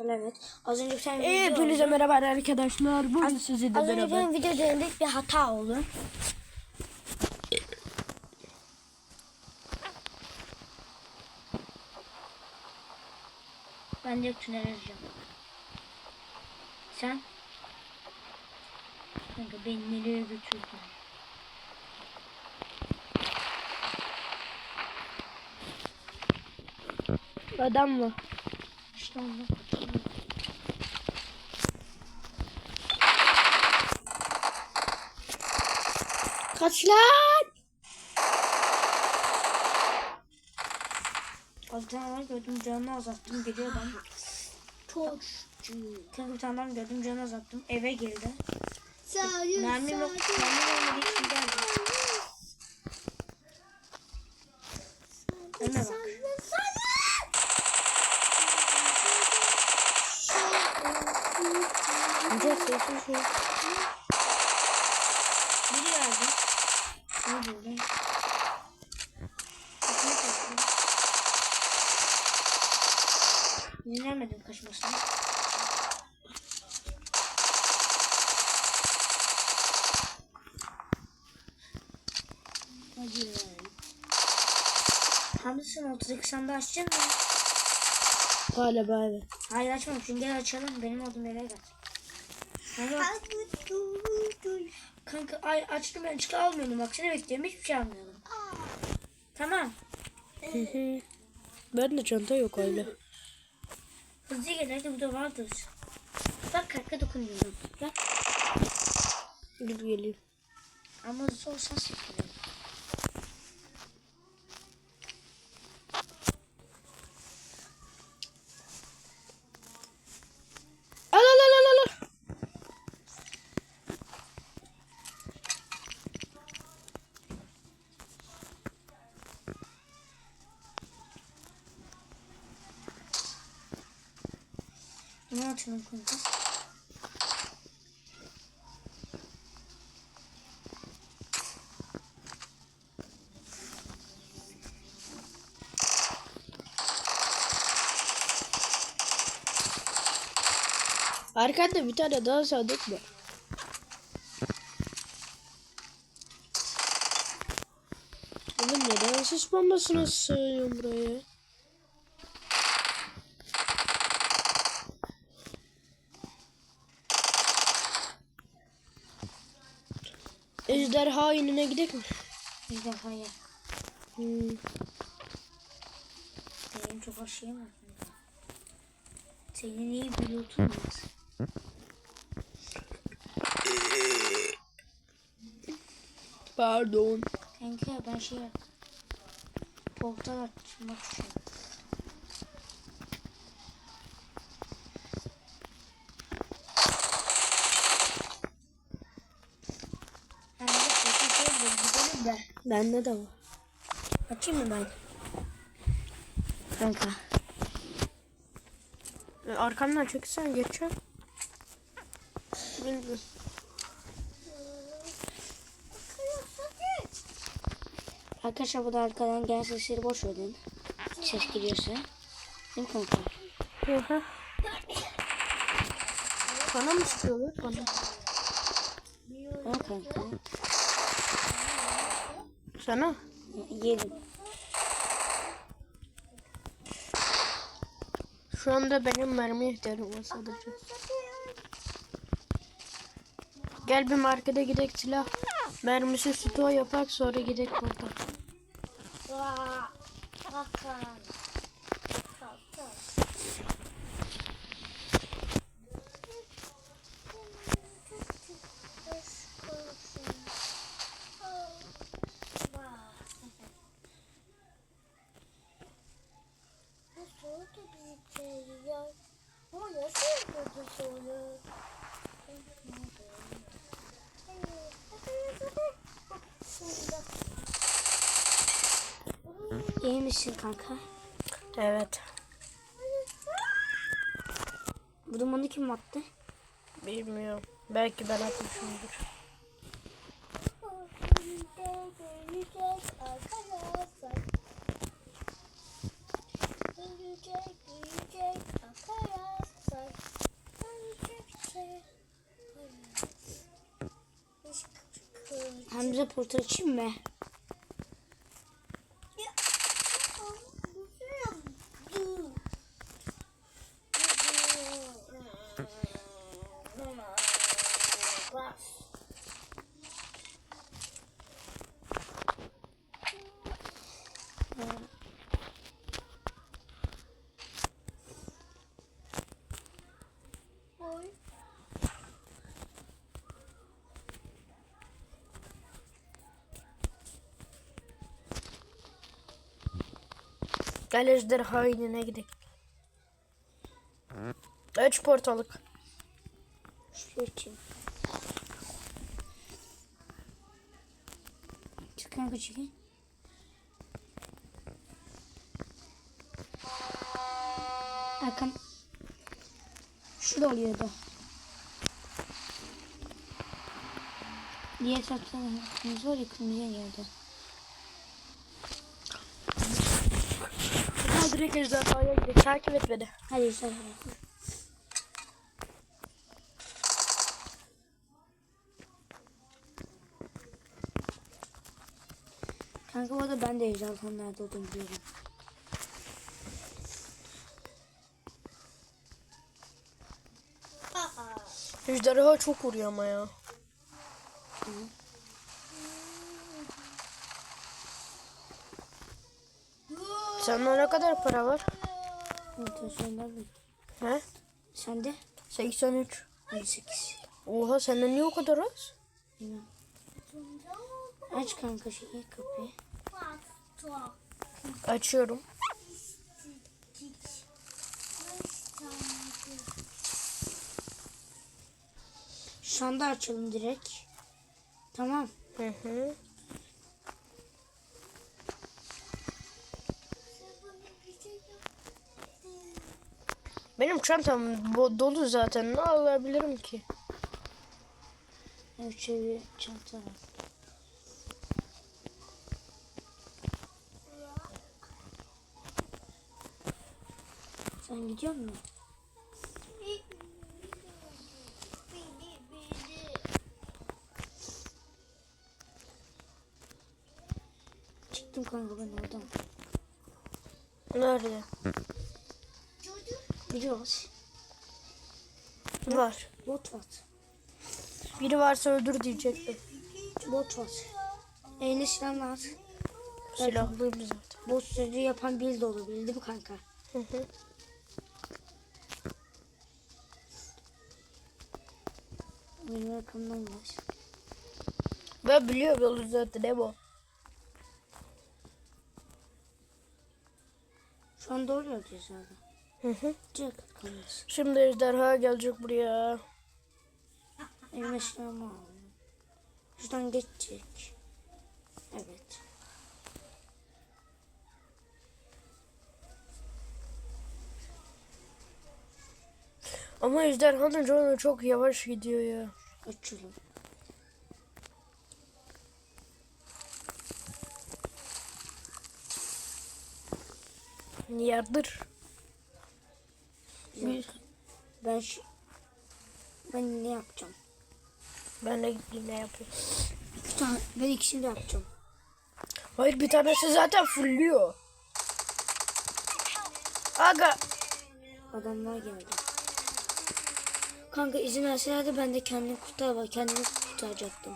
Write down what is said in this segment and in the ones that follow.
Evet. Az önce bir tane video Hepinize merhaba arkadaşlar. Bugün Az önce beraber. benim video üzerinde bir hata oldu. Ben de tünel arayacağım. Sen? Kanka beni nereye götürdün? Adam mı? İşte ondan. Kaç lan? Az bir tane var gördüm canını azalttım geliyor adam. Çok Kanka bir tane adam gördüm canını azalttım eve girdi. Mermi yok. Mermi olmadığı için geldi. Önüne bak. Güzel sessiz şey. Biri geldi. Ne oldu? Kapıyı kaçtı. Dinlemedim kaçmasını. Hadi. Hamdi sen 32 sandığı açacaksın mı? Galiba evet. Hayır açmamışsın gel açalım benim olduğum yere gel. Kanka, ay açtım ben çık almıyordum bak seni bekliyorum hiçbir şey almıyordum. Tamam. Hı hı. ben de çanta yok öyle. Hızlı gel hadi burada vardır. Bak kalka dokunuyorum. Bak Dur geleyim. ama hızlı olsan sıkılır. Ne atıyorum kanka? Arkanda bir tane daha sandık var. Oğlum neden sis bombasını sığıyorum buraya? İnine gidelim mi? Bir daha ya. Hmm. Benim çok hoş yiyemem. Senin iyi pilotun var. Pardon. Kanka ben şey portal açmak istiyorum. Ben de portal şey gidelim de. Bende de var. Açayım mı ben? Kanka. E, Arkamdan çeksen geçeceğim. Bilmiyorum. Arkadaşlar bu da arkadan gelen sesleri boş verin. Ses giriyorsa. Değil mi kanka? Hı hı. Bana mı sıkıyorlar? Bana. Ha kanka. Sana? Yedim. Şu anda benim mermiye ihtiyacım var sadece. Gel bir markete gidelim silah. Mermisi stoğu yapak sonra gidelim burada. yemişsin kanka. Evet. Bu dumanı kim attı? Bilmiyorum. Belki ben atmışımdır. Hamza portre açayım mı? Gel ejderha inine gidelim. Aç portalık. Açayım. Çık kanka çekil. Erkan. Şurada oluyordu. Diğer tarafta kırmızı var ya kırmızıya geldi. Gel direkt ejderhaya gidelim. Takip et beni. Hadi sen. Kanka bu arada ben de ejderhanın nerede olduğunu biliyorum. Ejderha çok vuruyor ama ya. Sende ne kadar para var? Senden mi? He? Sende? 83. 18. Oha sende niye o kadar az? Bilmem. Aç kanka şeyi kapıyı. Açıyorum. Şanda açalım direkt. Tamam. Hı hı. Benim çantam dolu zaten. Ne alabilirim ki? Evet şöyle bir çanta var. Sen gidiyor musun? Çıktım kanka ben oradan. Nerede? Gidiyoruz. Var. Bot var. Biri varsa öldür diyecektim. Bot var. Eline silah var. Silahlıyım zaten. Bot sözü yapan bil de olabilir değil mi kanka? Hı hı. Benim arkamdan var. Ben biliyorum yolu zaten ne bu? Şu an doğru yapacağız abi. Hı hı. Çık. Şimdi ejderha gelecek buraya. Elime silahımı aldım. Şuradan geçecek. Evet. Ama ejderhanın canı çok yavaş gidiyor ya. Açıyorum. Yardır. Bir. Ben şu... Ben ne yapacağım? Ben de yine yapayım. Bir tane, ben ikisini de yapacağım. Hayır bir tanesi zaten fulluyor. Aga. Adamlar geldi. Kanka izin verselerdi ben de kendimi kurtar kendimi kurtaracaktım.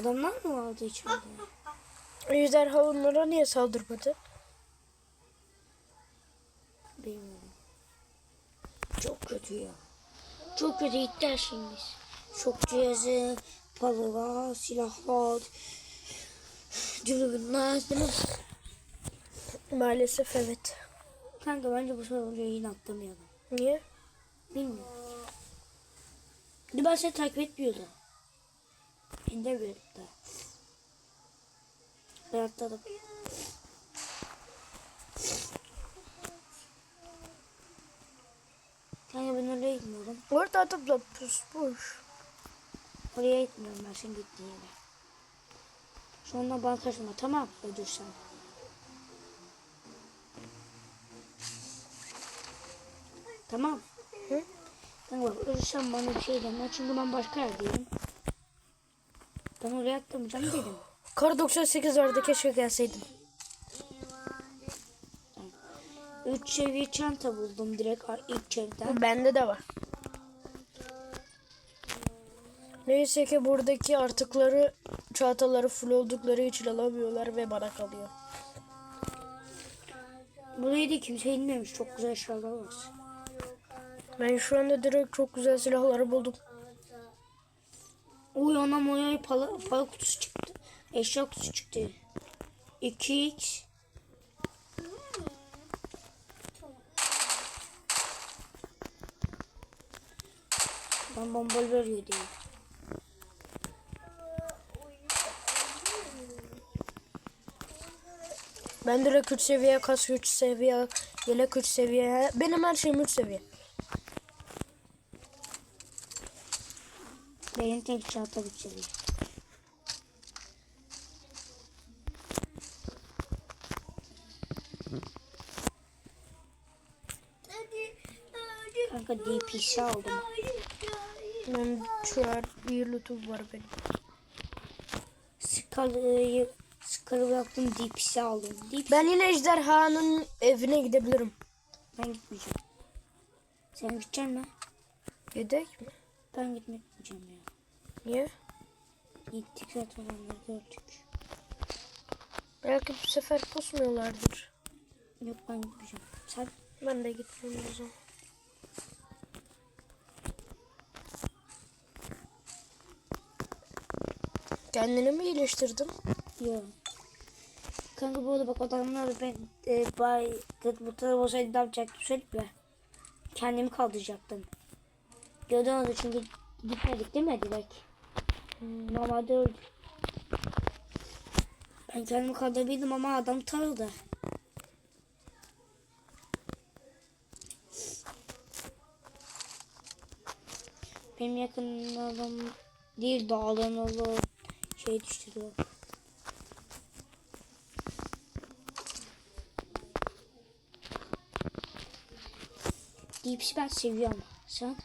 Adamlar mı vardı içeride? Ejderha onlara niye saldırmadı? Bilmiyorum. Çok kötü ya. Çok kötü her şeyimiz. Şok cihazı, paralar, silahlar, dürbünler değil mi? Maalesef evet. Kanka bence bu sefer yayın atlamayalım. Niye? Bilmiyorum. Ben seni takip etmiyordum. Bir de. Ben atladım. Kanka ben oraya gitmiyorum. Orada atıp da pusmuş. Oraya gitmiyorum ben senin gittiğin yere. Sonra bana kaçma tamam öldürsen. Tamam. Hı? Kanka bak ölürsen bana bir şey deme çünkü ben başka yerdeyim. Ben oraya atlamayacağım dedim. Kar 98 vardı keşke gelseydim. 3 seviye çanta buldum direkt ilk evden. Bende de var. Neyse ki buradaki artıkları çantaları full oldukları için alamıyorlar ve bana kalıyor. Burayı da kimse inmemiş. Çok güzel eşyalar var. Ben şu anda direkt çok güzel silahları buldum. Oy anam oy oy para, para kutusu çıktı. Eşya kutusu çıktı. 2x. Ben bombalı veriyor diye. Ben direkt 3 seviye, kas 3 seviye, yelek 3 seviye. Benim her şeyim 3 seviye. Benim tek çanta bitirdi. Kanka DP'si aldım. Ben şu an iyi lootum var benim. Skala'yı Skala bıraktım DP'si aldım. DP Ben yine ejderhanın evine gidebilirim. ben gitmeyeceğim. Sen gideceksin mi? Gidek mi? Ben gitmeyeceğim ya. Niye? Gittik zaten onları gördük. Belki bu sefer pusmuyorlardır. Yok ben gitmeyeceğim. Sen Ben de gitmeyeyim o zaman. Kendini mi iyileştirdin? Yok. Kanka bu arada bak adamlar ben e, bay tarafa olsaydı ne yapacaktım söyleyeyim mi? Kendimi kaldıracaktım. Gördün mü çünkü gitmedik değil mi direkt? Hmm, Normalde öldü. Ben kendimi kaldırabildim ama adam taradı. Benim yakınlarım değil dağların olduğu şey düştürüyor. Deeps'i ben seviyorum. Sen?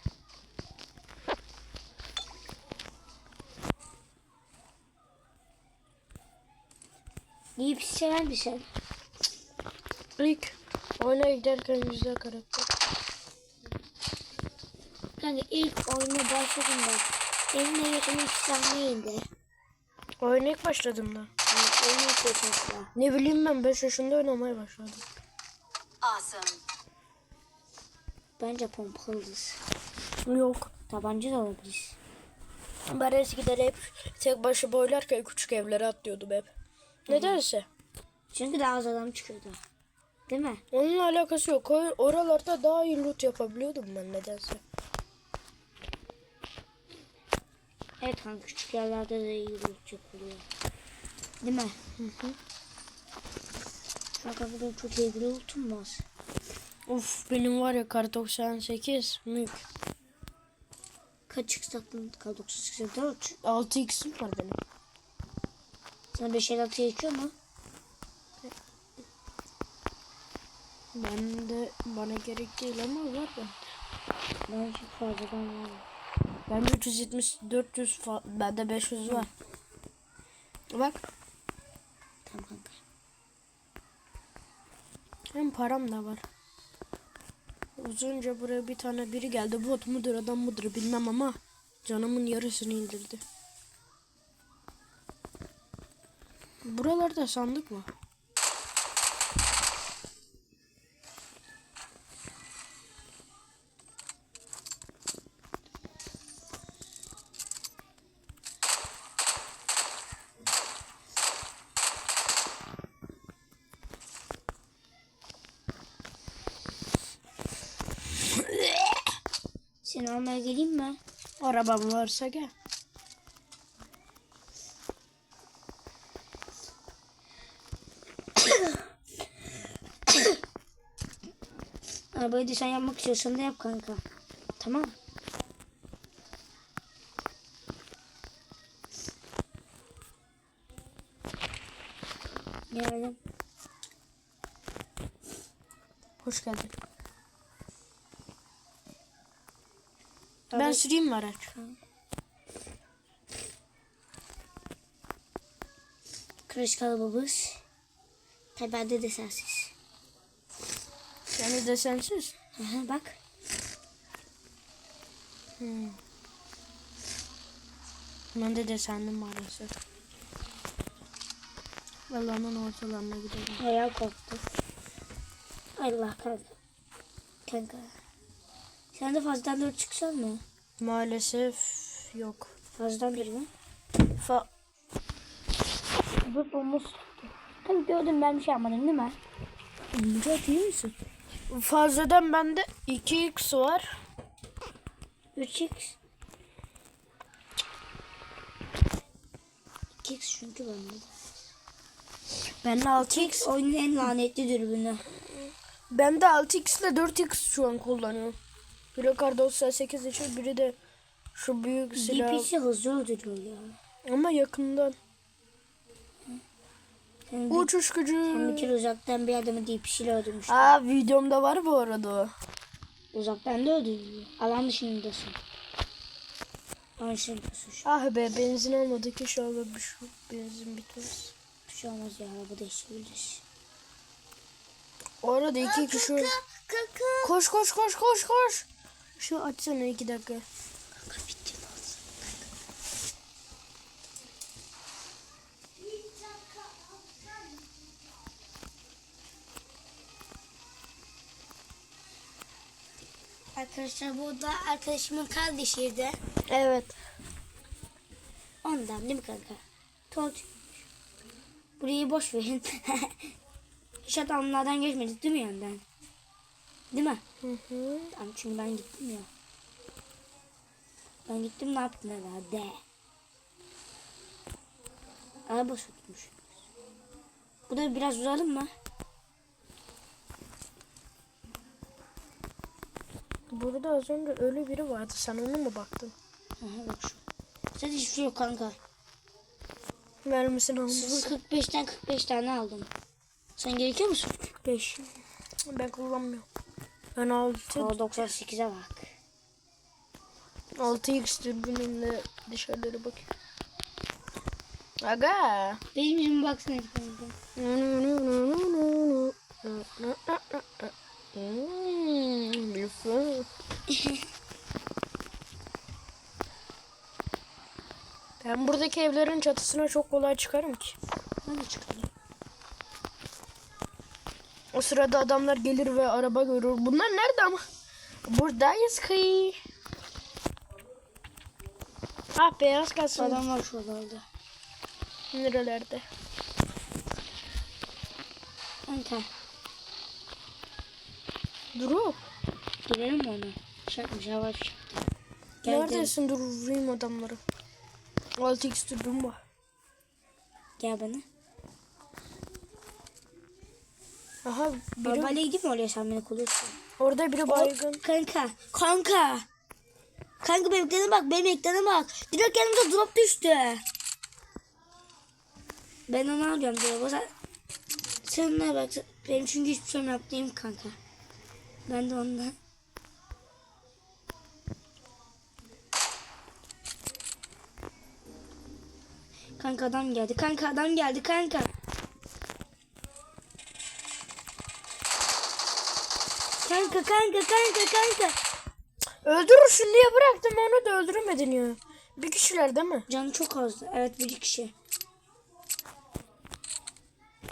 Deeps'i sever misin? İlk oyuna giderken güzel karakter. Kanka ilk oyuna başladığımda benim de yaşamım silah neydi? İlk. Yani oyunu ilk yaşamda. Ne bileyim ben 5 yaşında oynamaya başladım. Awesome. Bence pompalıyız. Yok. Tabanca da alabiliriz. Ben eskiden hep tek başıma oynarken küçük evlere atlıyordum hep. Nedense. Çünkü daha az adam çıkıyordu. Değil mi? Onunla alakası yok. Oralarda daha iyi loot yapabiliyordum ben nedense. Evet kanka küçük yerlerde de iyi loot yapılıyor. Değil mi? Hı hı. Kanka burada çok iyi lootum var. Uf benim var ya kar 98 mük. Kaç x taktın? Kal 984. 6x'im var benim. Sana 5 el atı geçiyor mu? Ben de bana gerek değil ama var ben. Ben çok fazladan var. Bende 370 400 fa- bende 500 var. Bak Tamam kanka. hem param da var. Uzunca buraya bir tane biri geldi. Bot mudur adam mıdır bilmem ama canımın yarısını indirdi. Buralarda sandık var. Arabam varsa gel. Arabayı da sen yapmak istiyorsan da yap kanka. Tamam. Geldim. Hoş geldin. Ben süreyim mi araç? Kırış kalıbımız. Tabi bende de sensiz. Yani desensiz. Aha, bak. Ben de desendim maalesef. Allah'ın ortalarına gidelim. Ayağı koptu. Allah kanka. Kanka. Sen de fazladan dört çıksan mı? Maalesef yok. Fazladan bir mi? Fa Bu bomboş. Tabii gördüm ben bir şey yapmadım değil mi? Çok iyi misin? fazladan bende 2x var. 3x. 2x çünkü bende. Bende 6x. X oyunun en lanetli dürbünü. Ben de 6x ile 4x şu an kullanıyorum. Biri kar 98 için biri de şu büyük silah. DP'si hızlı öldürüyor ya. Ama yakından. Sen bir, Uçuş sen bir gücü. kere uzaktan bir adamı DP'siyle öldürmüştün. Aa videomda var bu arada o. Uzaktan da öldürüyor. Alan dışındasın. Alan dışındasın şu. Ah be benzin almadık ki şu anda şu benzin bitmez. Bir şey olmaz ya araba değiştirebiliriz. O arada iki kişi. Koş koş koş koş koş. Şu açsana iki dakika. Bitti lazım. Arkadaşlar bu da arkadaşımın kardeşiydi. Evet. Ondan değil mi kanka? Told. Burayı boş verin. Hiç adamlardan geçmedik değil mi yandan? Değil mi? Hı hı. Tamam çünkü ben gittim ya. Ben gittim ne yaptın herhalde? Araba sokmuş. Bu da biraz uzalım mı? Burada az önce öyle biri vardı. Sen ona mı baktın? Aha bak şu. Zaten hiçbir şey yok kanka. Mermisini almışsın. 45'ten 45 tane aldım. Sen gerekiyor musun? 5. Ben kullanmıyorum. Ben 6 Sonra 98'e bak. 6x dürbünümle dışarılara bakıyorum. Aga. Benim yüzüme baksana. Ben buradaki evlerin çatısına çok kolay çıkarım ki. Hadi çıkalım. O sırada adamlar gelir ve araba görür. Bunlar nerede ama? Buradayız ki. Ah beyaz kalsın. Adam var şuralarda. Nerelerde? Kanka. Duru. Mi ona? Şartmış hava fişek. Gel Neredesin? Dur vurayım adamları. 6x dürbün var. Gel bana. Aha biri, Arabayla gideyim mi oraya sen beni koruyorsun? orada biri baygın. Kanka. Kanka. Kanka benim ekrana bak. Benim ekrana bak. Direkt yanımda drop düştü. Ben onu alıyorum diyor. Sen, sen ne bak. Benim çünkü hiçbir şeyim yok değil mi kanka? Ben de ondan. Kanka adam geldi. Kanka adam geldi kanka. Kanka kanka kanka kanka. Öldürürsün diye bıraktım onu da öldüremedin ya. Bir kişiler değil mi? Canı çok azdı. Evet bir kişi.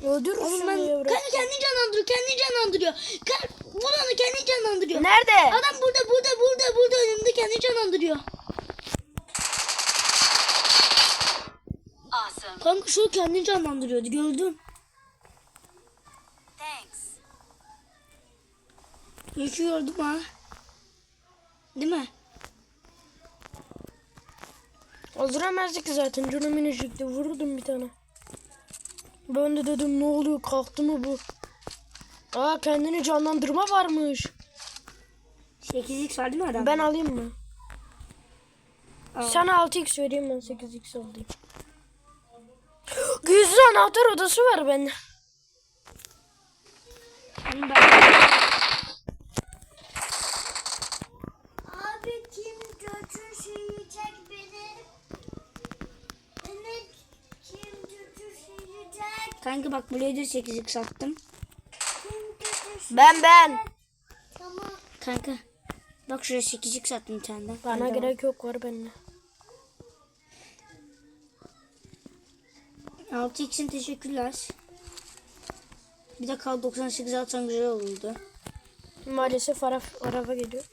Öldürürsün Oğlum ben diye bırak. kendi kendini canlandırıyor, kendini canlandırıyor. Ka- Vur onu kendi canlandırıyor. Nerede? Adam burada, burada, burada, burada önümde kendi canlandırıyor. Awesome. Kanka şu kendini canlandırıyordu gördüm. Yaşıyordum ha. Değil mi? Öldüremezdik zaten. Canım minicikti. Vururdum bir tane. Ben de dedim ne oluyor kalktı mı bu? Aa kendini canlandırma varmış. 8x var değil mi adam? Ben alayım mı? Al. Sana 6x vereyim ben 8x alayım. Gizli anahtar odası var bende. Ben- Abi kim götürecek beni? Beni kim götürecek Kanka bak buraya da 8'lik sattım. Ben ben. Tamam. Kanka. Bak şuraya 8'lik sattım bir tane. Bana var. gerek yok var bende. 6 için teşekkürler. Bir de kal 98 atsan güzel olurdu. Maalesef araba, araba geliyor.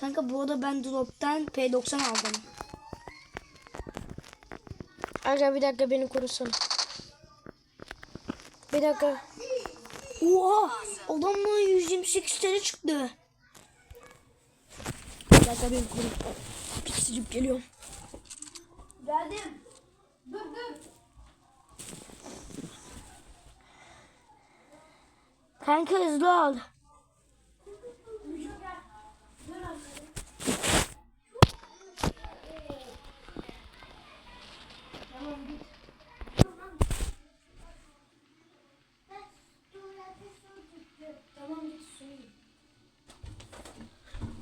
Kanka bu arada ben drop'tan P90 aldım. Aga bir dakika beni korusana. Bir dakika. Oha! Adamla 128 TL çıktı. Bir dakika beni koru. Piksicip geliyorum. Geldim. Dur dur. Kanka hızlı al.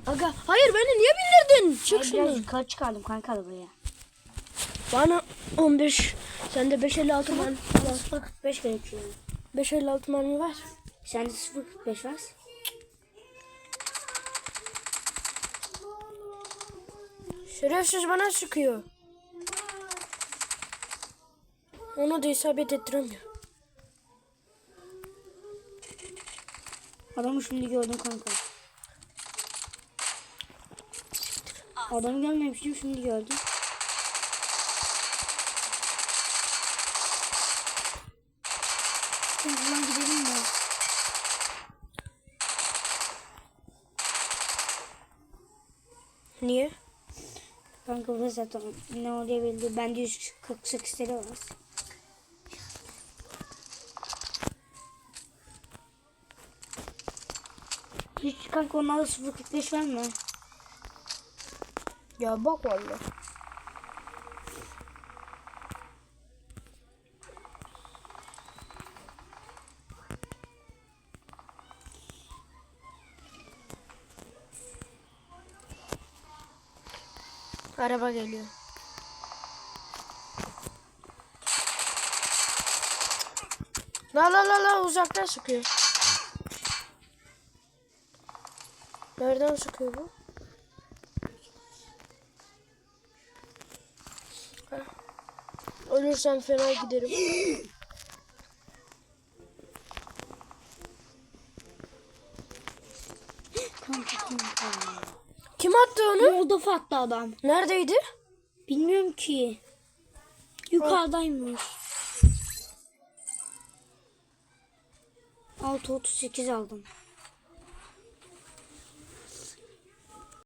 Aga hayır beni niye bindirdin? Çık Ay, şunu. yukarı çıkardım kanka arabayı. Bana 15. Sende 556 mermi. 0.45 gerekiyor. 556 mermi var. Sende 0.45 var. Şerefsiz bana sıkıyor. Onu da isabet ettiremiyor. Adamı şimdi gördüm kanka. Adamı görmemiştim şimdi gördüm. Hızlan gidelim mi? Niye? Kanka bu zaten ne oluyor belli. Bende 148 TL var. Hiç kanka onlara 0.45 verme. Ya bak vallahi. Araba geliyor. La la la la uzaktan sıkıyor. Nereden sıkıyor bu? Ölürsem fena giderim. Kim attı onu? Moldof attı adam. Neredeydi? Bilmiyorum ki. Yukarıdaymış. 6.38 aldım.